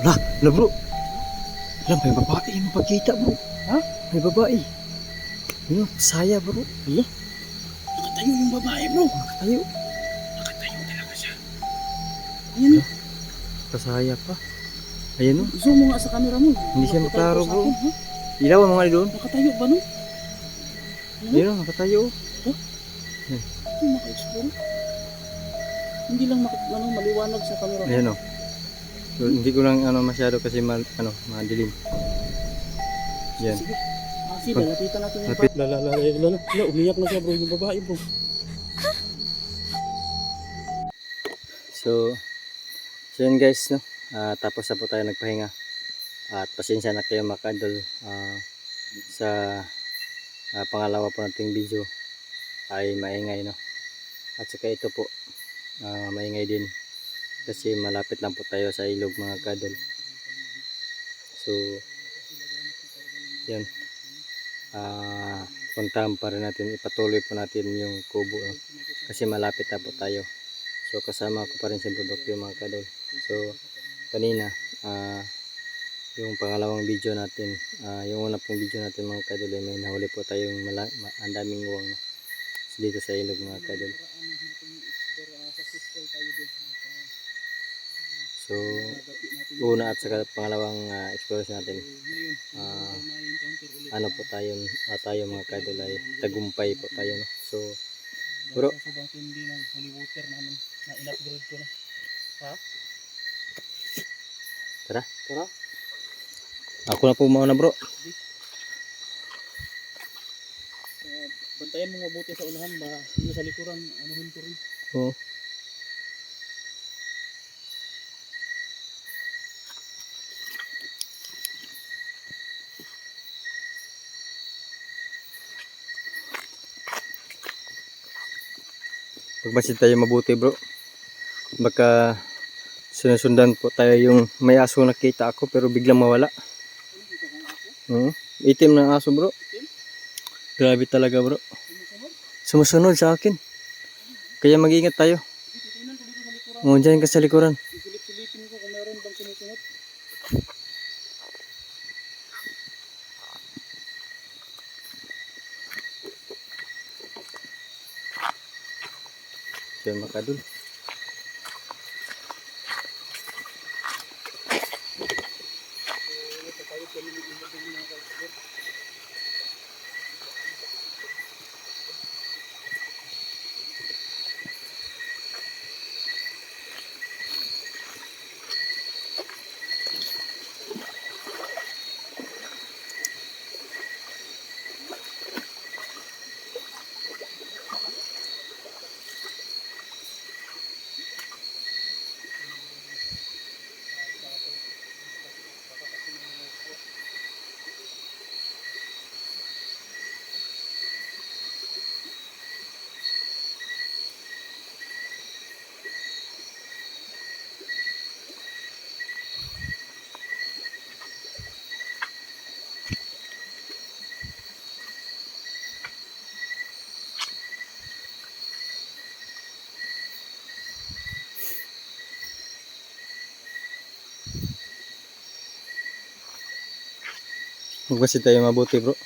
Lah, lah bro. Lah, may babae yung pagkita bro. Ha? May babae. Yun, saya bro. Iya, Nakatayo yung babae bro. nakatayo. Nakatayo talaga siya. Ayan oh. Kasaya pa. Ayan o. Zoom mo nga sa camera mo. Hindi siya maklaro, bro. akin, ha? Ilaw ang mga doon. Nakatayo ba no? Yun o, nakatayo. Hindi naka-explore. Hindi lang maka, ano, maliwanag sa camera. Ayan o. So, hindi ko lang ano masyado kasi mal, ano, madilim. Yan. Sige. Ah, sige, lalapitan natin yung Lapit. Lala, lala, lala, lala, umiyak na siya bro, yung babae bro. So, so yun guys, no? Ah, tapos na po tayo nagpahinga. At pasensya na kayo makadol ah, sa ah, pangalawa po nating video ay maingay, no? At saka ito po, ah, maingay din. Kasi malapit lang po tayo sa ilog mga kadol. So, yun. Ah, puntahan pa rin natin, ipatuloy po natin yung kubo. No? Kasi malapit na po tayo. So kasama ko pa rin si Budok yung mga kadol. So kanina ah yung pangalawang video natin, ah yung una pong video natin mga kadol ay may nahuli po tayong mala, ma, ang daming uwang dito sa ilog mga kadol. So una at saka pangalawang ah, exploration natin ah, ano po tayo, ah, tayo mga kadol ay tagumpay po tayo no. So Bro. Sobrang tindi ng holy water namin na in-upgrade ko na. Ha? Tara. Tara. ako na po mauna bro. Uh, bantayan mo mabuti sa unahan ba sa likuran anuhin ko rin. Oo. Magbasid tayo mabuti bro. Baka sinusundan po tayo yung may aso nakita ako pero biglang mawala. Oo. Itim na aso bro. Grabe talaga bro. Sumusunod sa akin. Kaya mag-ingat tayo. Oo, dyan ka sa likuran. Isilip-silipin ko kung meron bang sumusunod. Diyan makadul. Magbasid tayo mabuti bro.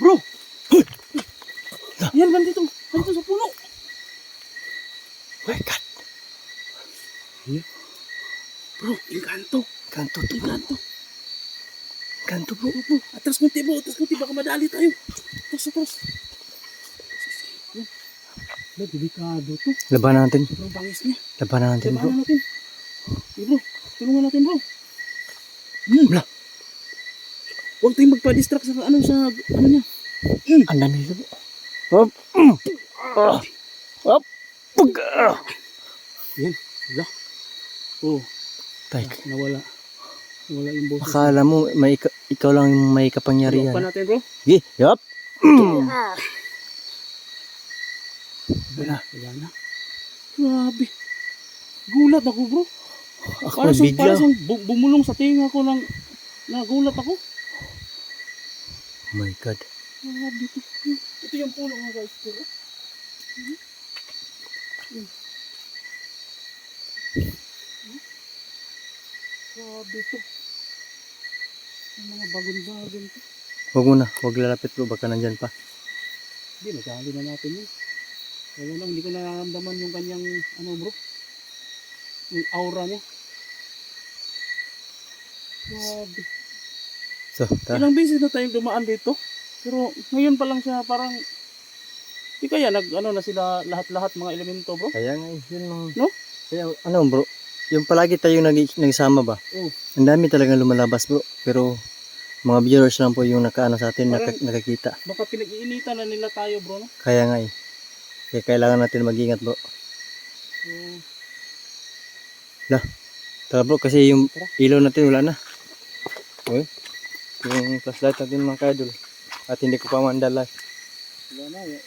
Bro! Yan, nandito. Nandito sa puno. my god. Bro, inkanto. Kanto to bro. Inkanto. Kanto bro. Bro. Atras konti bro. Atras konti. Baka madali tayo. Atras, atras. Delikado to. Labanan natin. Sobrang bangis niya. Labanan natin bro. Labanan natin. Okay, bro. Tulungan natin bro. Hmm. Bla. Huwag tayong magpa-distract sa ano sa ano niya. Ang dami bro. Hop. Mm. Ah. Hop. Pag. Ah. Yan. Wala. Oh, Tay, nawala. Nawala yung boses. akala mo may ika- ikaw lang yung may kapangyarihan. Pa natin bro. Sige, yup. Wala. Wala na. Grabe. Gulat ako bro. Ako Para sa, para sa bu- bumulong sa tinga ko ng nagulat ako. Oh my god. Grabe to. Ito yung puno mga guys. Pero, Grabe to. Yung mga bagon-bagon to. Huwag mo na, huwag lalapit bro, baka nandyan pa. Hindi, naghahali na natin yun. Kaya lang, hindi ko nararamdaman yung kanyang, ano bro, yung aura niya. Grabe. So, tara. Ilang beses na tayong dumaan dito. Pero ngayon pa lang siya parang, di kaya nag, ano na sila lahat-lahat mga elemento bro? Kaya nga, eh, yun mga... No? Kaya, ano bro, yung palagi tayo nag nagsama ba? Oo. Ang dami talagang lumalabas bro, pero mga viewers lang po yung nakaano sa atin, naka, Parang- nakakita. Baka pinag-iinitan na nila tayo bro. No? Kaya nga eh. Kaya kailangan natin mag-ingat bro. So, Tara bro, kasi yung Tara. ilaw natin wala na. Uy, yung flashlight natin mga kaidol. At hindi ko pa mandala. wala na. y-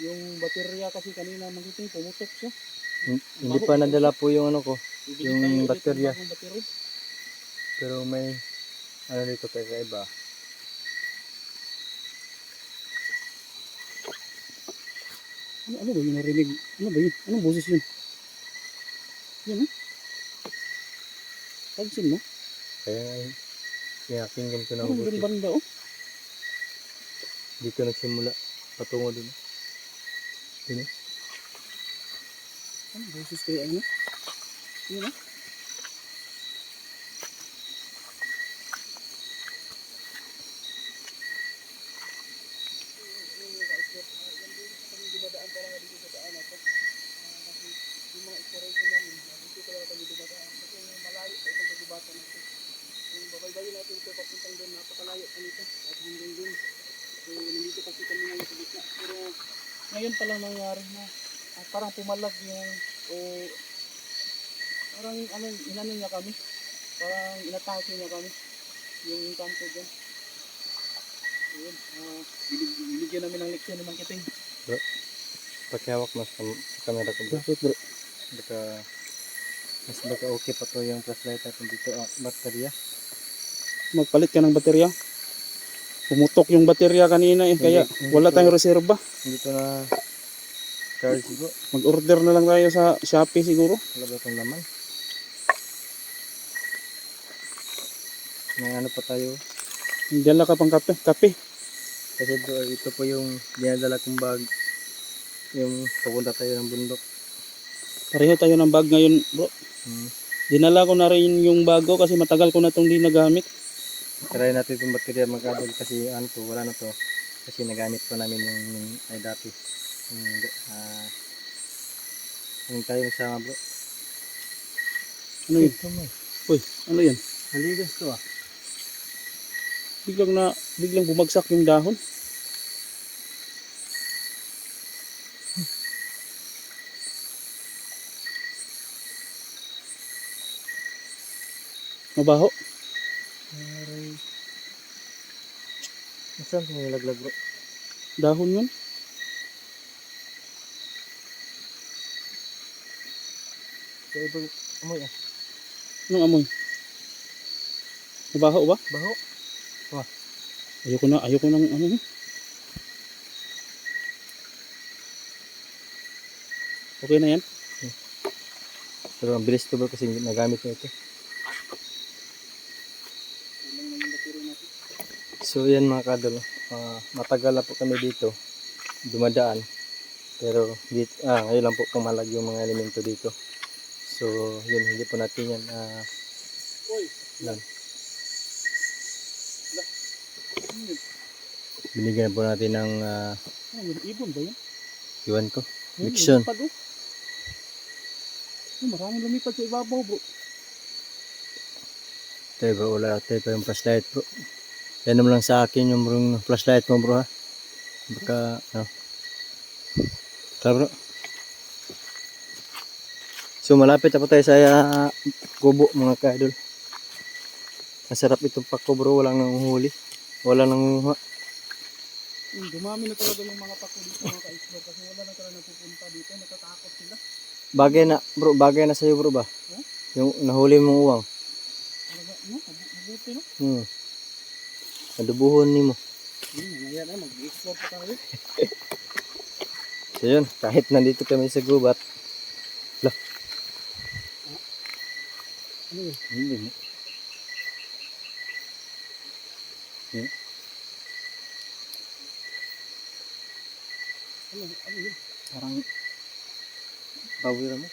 Yung baterya kasi kanina magiting pumutok siya. Hin- Hindi pa nadala po yung ano ko. Yung baterya. Pero may ano dito kay kaiba. Ano, ano ba yung narinig? Ano ba yun? Anong boses yun? Yan ha? Pagsin mo? Kaya nga eh. Pinakinggan ko na Parang mabuti. banda oh. Dito nagsimula. Patungo dun. Dun eh. Ano boses kaya ano? Yan ha? Ngayon pa lang nangyari na ah, parang pumalag yung o parang ano inano niya kami parang inatake niya kami yung kanto dyan ayun ah binig, binigyan namin ng leksyon ng mangkiting Pakihawak mo sa, sa camera ko bro. bro Baka mas baka okay pa to yung flashlight natin dito. Ah, baterya. magpalit ka ng baterya pumutok yung baterya kanina eh kaya Hindi- wala ko- tayong reserba Hindi to na charge bro. mag order na lang tayo sa Shopee siguro Wala ba itong laman? May ano pa tayo. dala ka pang kape kape Kasi bro, ito po yung dinadala kong bag. Yung pupunta tayo ng bundok. pareho tayo ng bag ngayon bro Hmm. dinala ko na rin yung bago kasi matagal ko na itong di nagamit Try natin itong baterya magkabel kasi ano to, wala na to. Kasi nagamit pa namin yung, yung ay dati. Yung, ah, yung tayo sama bro. ano yun uy ano yan Maligas to ah. biglang na biglang bumagsak yung dahon. Mabaho. Saan ito nilaglag bro? Dahon yun. Sa ibang amoy ah. Anong amoy? Mabaho ba? Baho. Ayoko na, ayoko nang ano eh. Okay na yan? Pero ang bilis to bro kasi nagamit ko ito. So yan mga kadol, ah, matagal na po kami dito dumadaan. Pero dito, ah, ngayon lang po pumalag yung mga elemento dito. So yun, hindi po natin yan. ah, Uy, yan. Binigyan po natin ng ah, Ano yun? Ibon ba yun? iwan ko. Oh, maraming lumipad sa ibabaw bro. Tayo bro, wala tayo pa yung flashlight bro. Yan naman lang sa akin yung bro, flashlight mo bro ha. Baka, ano. Tara bro. So malapit na po tayo sa ah, kubo mga kaidol. Masarap itong pako bro, walang nanguhuli. Walang nanguha. Hmm, dumami na talaga yung mga pako dito mga ka-explore kasi wala na talaga napupunta dito. Natatakot sila. Bagay na, bro, bagay na sa'yo bro ba? Huh? Yung nahuli mong uwang. Talaga, no? Mabu- Mabuti no? Hmm. Adubuhon ni mo. Hmm, mamaya na, mag-explore pa tayo. So yun, kahit nandito kami sa gubat. Lah. Ano yun? Hindi mo. Yun. Ano, ano yun? Parang baboy mo.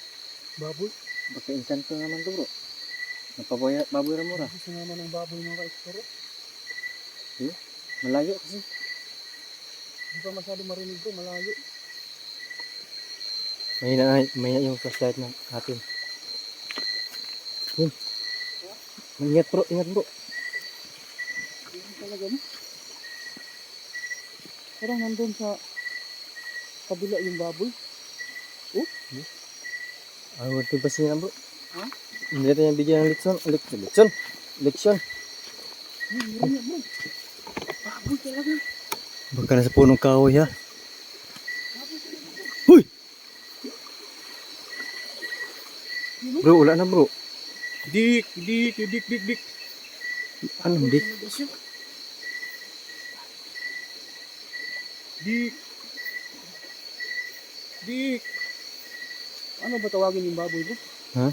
Baboy? Baka inkanto naman to bro. Napaboy baboy mo ra. Gusto naman ng baboy mga ka-explore. Malayo kasi. Hindi pa masyado marinig ko, malayo. Mahina na, mahina yung flashlight ng atin. Yun. Ingat bro, ingat bro. Hindi talaga no? Parang nandun sa kabila yung baboy. Ay, wag pa siya bro. Ha? Hindi natin yung bigyan ng leksyon. Leksyon. Leksyon. Leksyon. Meron na bro. Baka nasa punong kahoy ha. Huy! Bro, wala na bro. Dik, dik, dik, dik, dik. Ano, hindi? Dik. Dik. Ano ba tawagin yung baboy bro? Ha?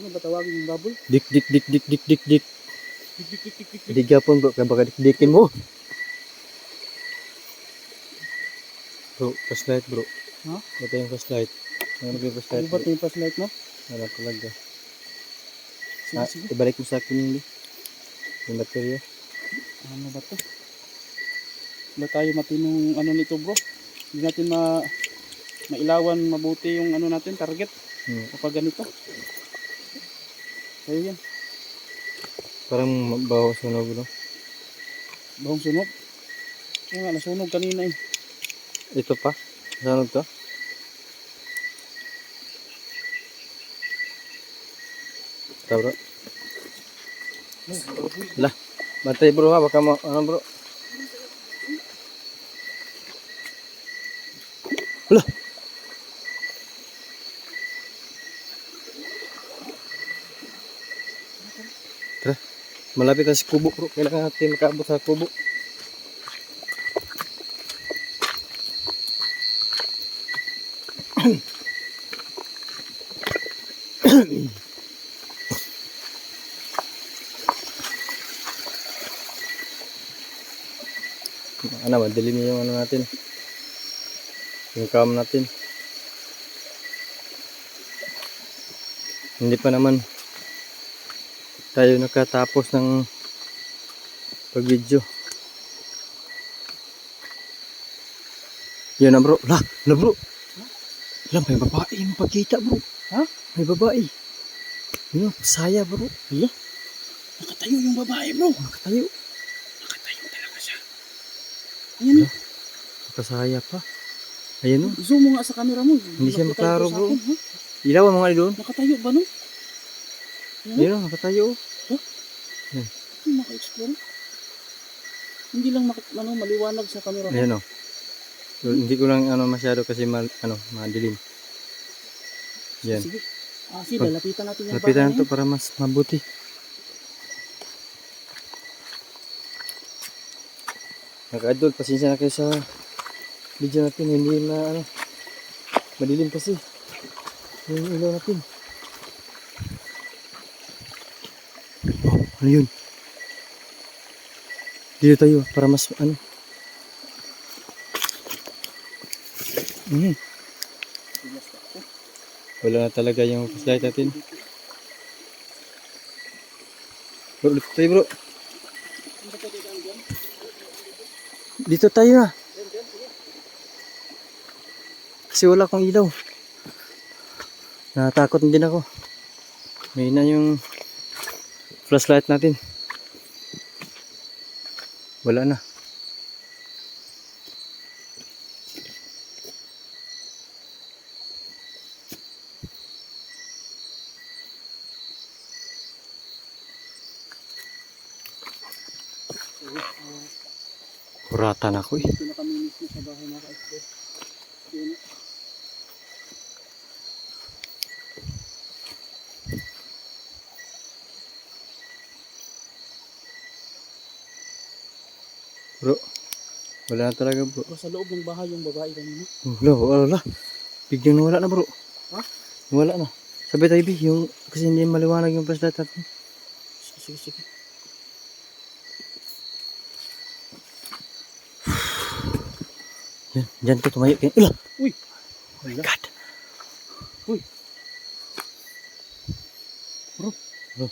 Ano ba tawagin yung baboy? Dik, dik, dik, dik, dik, dik, dik. Dik, dik, dik, dik, dik, dik. Hindi gapon bro, kaya baka dikdikin mo. Bro, flashlight bro. Ha? Ito yung flashlight. Ano yung flashlight Ano bro? ba ito yung flashlight mo? Wala talaga. Sige, Ah, sige. ibalik mo sa akin yung, yung baterya. Ano ba to? Wala tayo matinong ano nito bro. Hindi natin ma mailawan mabuti yung ano natin target Hmm. kapag ganito. Kaya yan. Parang mabaho sunog bro. Bahong sunog. Kaya nga nasunog kanina eh. Ito pa. Sunog to. Bro. Lah, bantay bro ha, baka mo, ano bro. Lah. Malapit na si kubo bro. Kailangan natin makaabot sa kubo. Ano, madilim yung ano natin. Yung cam natin. Hindi pa naman tayo nakatapos ng pag-video. Yan na bro. La, la bro. La, may babae yung pagkita bro. Ha? May babae. Yun, saya bro. Hala, Nakatayo yung babae bro. nakatayo. Ayan oh. Nakasaya pa. Ayan o. Zoom mo nga sa camera mo. Hindi siya maklaro, bro. akin, ha? Ilaw ang mga doon. Nakatayo ba no? Yun o, nakatayo. Hindi maka-explore. Hindi lang maka, ano, maliwanag sa camera mo. Ayan o. So, hindi ko lang ano masyado kasi mal, ano, madilim. Yan. Sige. Ah, sige, lapitan natin yung Lapitan to para mas mabuti. Naka-adult, pasensya na kayo sa video natin. Hindi na ano, madilim kasi. Yung ilaw natin. Ano yun? Dito tayo para mas ano. Ako. Wala na talaga yung flashlight natin. Bro, dito tayo bro. Ang ba't tayo dyan dyan? Dito tayo na. Sige. Kasi wala akong ilaw. Natakot din ako. May na yung flashlight natin. Wala na. Sige. ah, Kuratan ako eh. Dito na sa bahay mga. Yun. Bro, Wala na talaga bro. Bro, sa loob ng bahay yung babae kanina. Wala, wala, wala. Biglang nawala na bro. Ha? Wala na. Sabi tayo, Bi, yung, kasi hindi maliwanag yung flashlight natin. Sige, sige, sige. Yan, dyan to tumayo. Kaya, ila! Uy! Oh my God! Uy! Bro. Bro.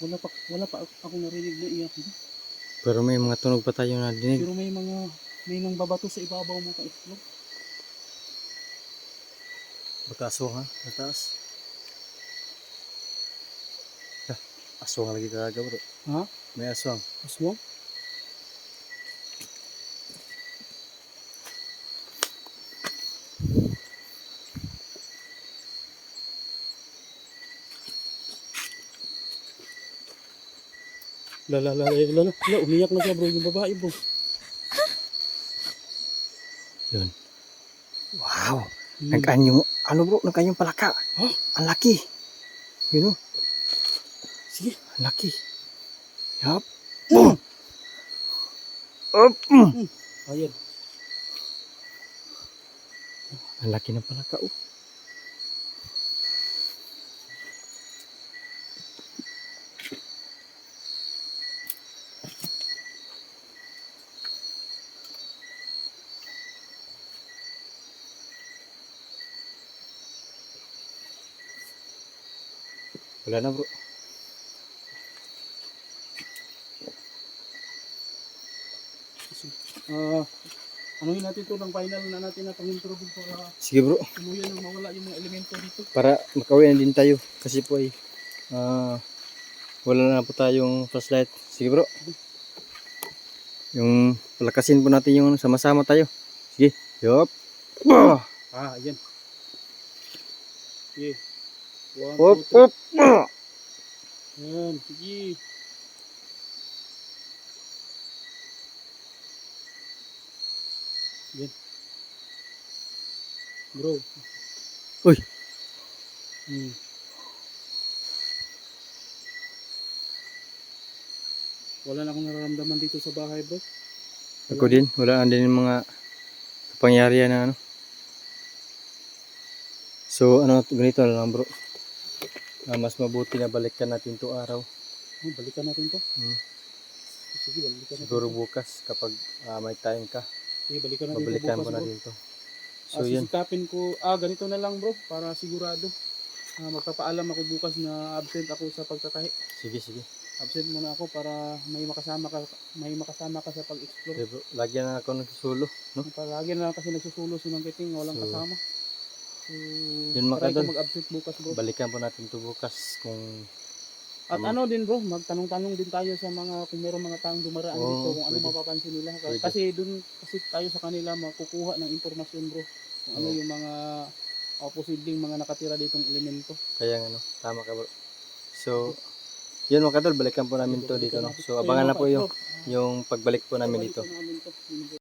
Wala pa, wala pa ako narinig na iyak. bro. Pero may mga tunog pa tayo na dinig. Pero may mga, may nang babato sa ibabaw mo ka-explore. Baka aswang ha? Mataas. Aswang lagi talaga bro. Ha? May aswang. Aswang? La la la la la la, la umiyak na siya bro yung babae bro. Yun. Wow! Hmm. Nagkanyong, ano bro? Nagkanyong palaka. Ha? Ang laki. Yun o. Sige. Ang laki. Yup. Boom! Up! Mm. Ayan. Ang laki ng palaka oh. Wala na bro. Ah, anuhin natin to ng final na natin na pang-intro bro para Sige bro. tuluyan na mawala yung mga elemento dito. para makauwi na din tayo kasi po ay ah, wala na po tayong flashlight sige bro yung palakasin po natin yung sama-sama tayo sige yup Ah! Ah, ayan. Sige. One, up two, up! Ayan, sige. Yan. Bro. Uy. Hmm. Wala na akong nararamdaman dito sa bahay, bro. ako din wala na din yung mga kapangyarihan na ano so ano ganito na lang bro Ah, mas mabuti na balikan natin to araw Oh, balikan natin to. Hmm. Sige, balikan natin. siguro bukas kapag ah, may time ka Sige, balikan natin to babalikan bukas, po bro. natin to so ah, yun sisikapin ko, ah, ganito na lang bro, para sigurado. Ah, magpapaalam ako bukas na absent ako sa pagtatahi. sige sige Absent muna ako para may makasama ka, may makasama ka sa pag-explore. okay, bro lagyan na ako ng sulo no Palagi na lang kasi nagsusulo si Mang Kiting, walang So, kasama. So, yun, mga try ko kadol. mag-absent bukas bro. balikan po natin to bukas kung At Tama. ano din bro, magtanong-tanong din tayo sa mga, kung meron mga taong dumaraan Oo, dito, kung ano pwede. mapapansin nila. Pwede. Kasi dun, kasi tayo sa kanila makukuha ng impormasyon bro. Kung ano Oo. yung mga uh, posibleng mga nakatira ditong elemento. Kaya ano, tama ka bro. So, yun mga kadol, balikan po namin to dito. No? So, abangan na po yung, yung pagbalik po namin dito. Babalikan namin to.